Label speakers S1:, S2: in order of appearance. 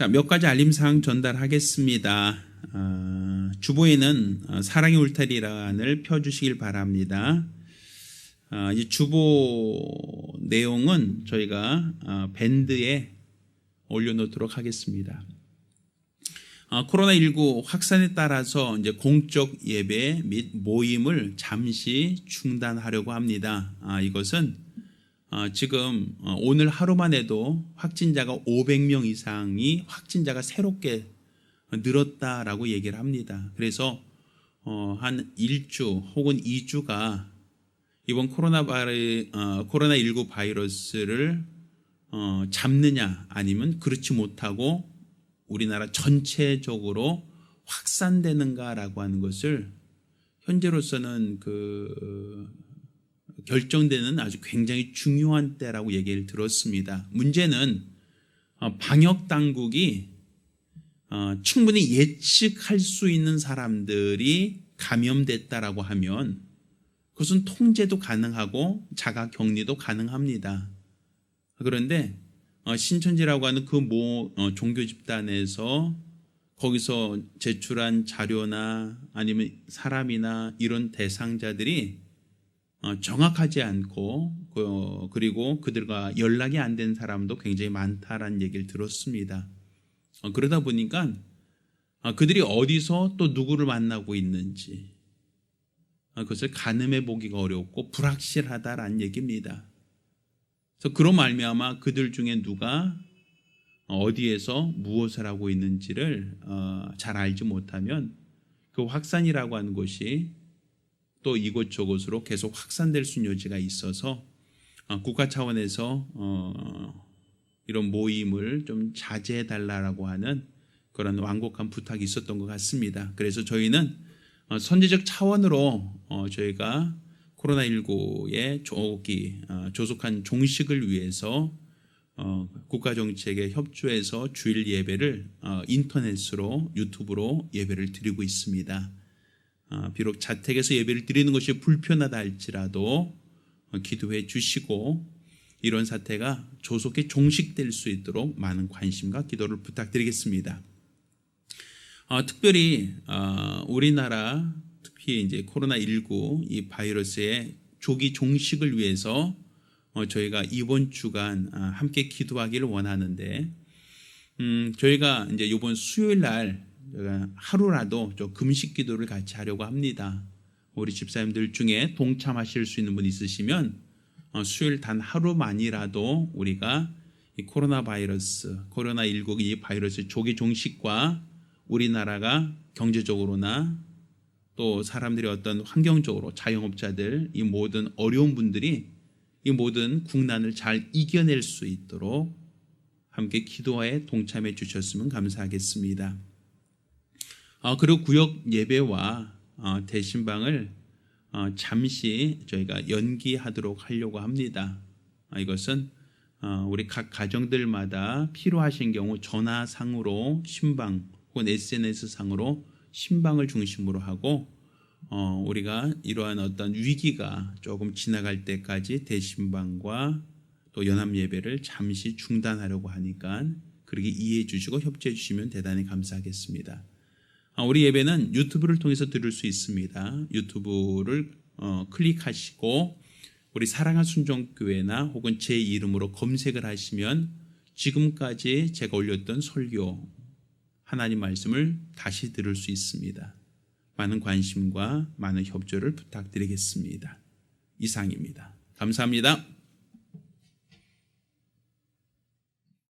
S1: 자, 몇 가지 알림사항 전달하겠습니다. 어, 주보에는 어, 사랑의 울타리란을 펴주시길 바랍니다. 어, 이 주보 내용은 저희가 어, 밴드에 올려놓도록 하겠습니다. 어, 코로나19 확산에 따라서 이제 공적 예배 및 모임을 잠시 중단하려고 합니다. 아, 이것은 어, 지금 어, 오늘 하루만 해도 확진자가 500명 이상이 확진자가 새롭게 늘었다라고 얘기를 합니다. 그래서 어, 한 1주 혹은 2주가 이번 코로나 바이, 어, 코로나19 바이러스를 어, 잡느냐 아니면 그렇지 못하고 우리나라 전체적으로 확산되는가라고 하는 것을 현재로서는 그 결정되는 아주 굉장히 중요한 때라고 얘기를 들었습니다. 문제는 어, 방역 당국이 어, 충분히 예측할 수 있는 사람들이 감염됐다라고 하면 그것은 통제도 가능하고 자가 격리도 가능합니다. 그런데 어, 신천지라고 하는 그 모 종교 집단에서 거기서 제출한 자료나 아니면 사람이나 이런 대상자들이 어, 정확하지 않고 그, 그리고 그들과 연락이 안 된 사람도 굉장히 많다라는 얘기를 들었습니다. 어, 그러다 보니까 그들이 어디서 또 누구를 만나고 있는지 그것을 가늠해 보기가 어렵고 불확실하다라는 얘기입니다. 그래서 그런 말미암아 그들 중에 누가 어디에서 무엇을 하고 있는지를 어, 잘 알지 못하면 그 확산이라고 하는 것이 또 이곳저곳으로 계속 확산될 수 있는 여지가 있어서 어, 국가 차원에서 어, 이런 모임을 좀 자제해 달라라고 하는 그런 완곡한 부탁이 있었던 것 같습니다. 그래서 저희는 선제적 차원으로 저희가 코로나19의 조기 조속한 종식을 위해서 어, 국가 정책에 협조해서 주일 예배를 어, 인터넷으로 유튜브로 예배를 드리고 있습니다. 어, 비록 자택에서 예배를 드리는 것이 불편하다 할지라도 어, 기도해 주시고 이런 사태가 조속히 종식될 수 있도록 많은 관심과 기도를 부탁드리겠습니다. 어, 특별히 어, 우리나라 특히 이제 코로나 19이 바이러스의 조기 종식을 위해서 어, 저희가 이번 주간 아, 함께 기도하기를 원하는데 음, 저희가 이제 이번 수요일 날 하루라도 좀 금식 기도를 같이 하려고 합니다. 우리 집사님들 중에 동참하실 수 있는 분 있으시면 어, 수요일 단 하루만이라도 우리가 이 코로나 바이러스, 코로나 19 이 바이러스 조기 종식과 우리나라가 경제적으로나 또 사람들이 어떤 환경적으로 자영업자들 이 모든 어려운 분들이 이 모든 국난을 잘 이겨낼 수 있도록 함께 기도에 동참해 주셨으면 감사하겠습니다. 어, 그리고 구역 예배와 어, 대신방을 어, 잠시 저희가 연기하도록 하려고 합니다. 아, 이것은 어, 우리 각 가정들마다 필요하신 경우 전화상으로 신방 혹은 SNS 상으로 신방을 중심으로 하고 어, 우리가 이러한 어떤 위기가 조금 지나갈 때까지 대신방과 또 연합 예배를 잠시 중단하려고 하니까 그렇게 이해해 주시고 협조해 주시면 대단히 감사하겠습니다. 아, 우리 예배는 유튜브를 통해서 들을 수 있습니다. 유튜브를 어, 클릭하시고 우리 사랑한 순종교회나 혹은 제 이름으로 검색을 하시면 지금까지 제가 올렸던 설교 하나님 말씀을 다시 들을 수 있습니다. 많은 관심과 많은 협조를 부탁드리겠습니다. 이상입니다. 감사합니다.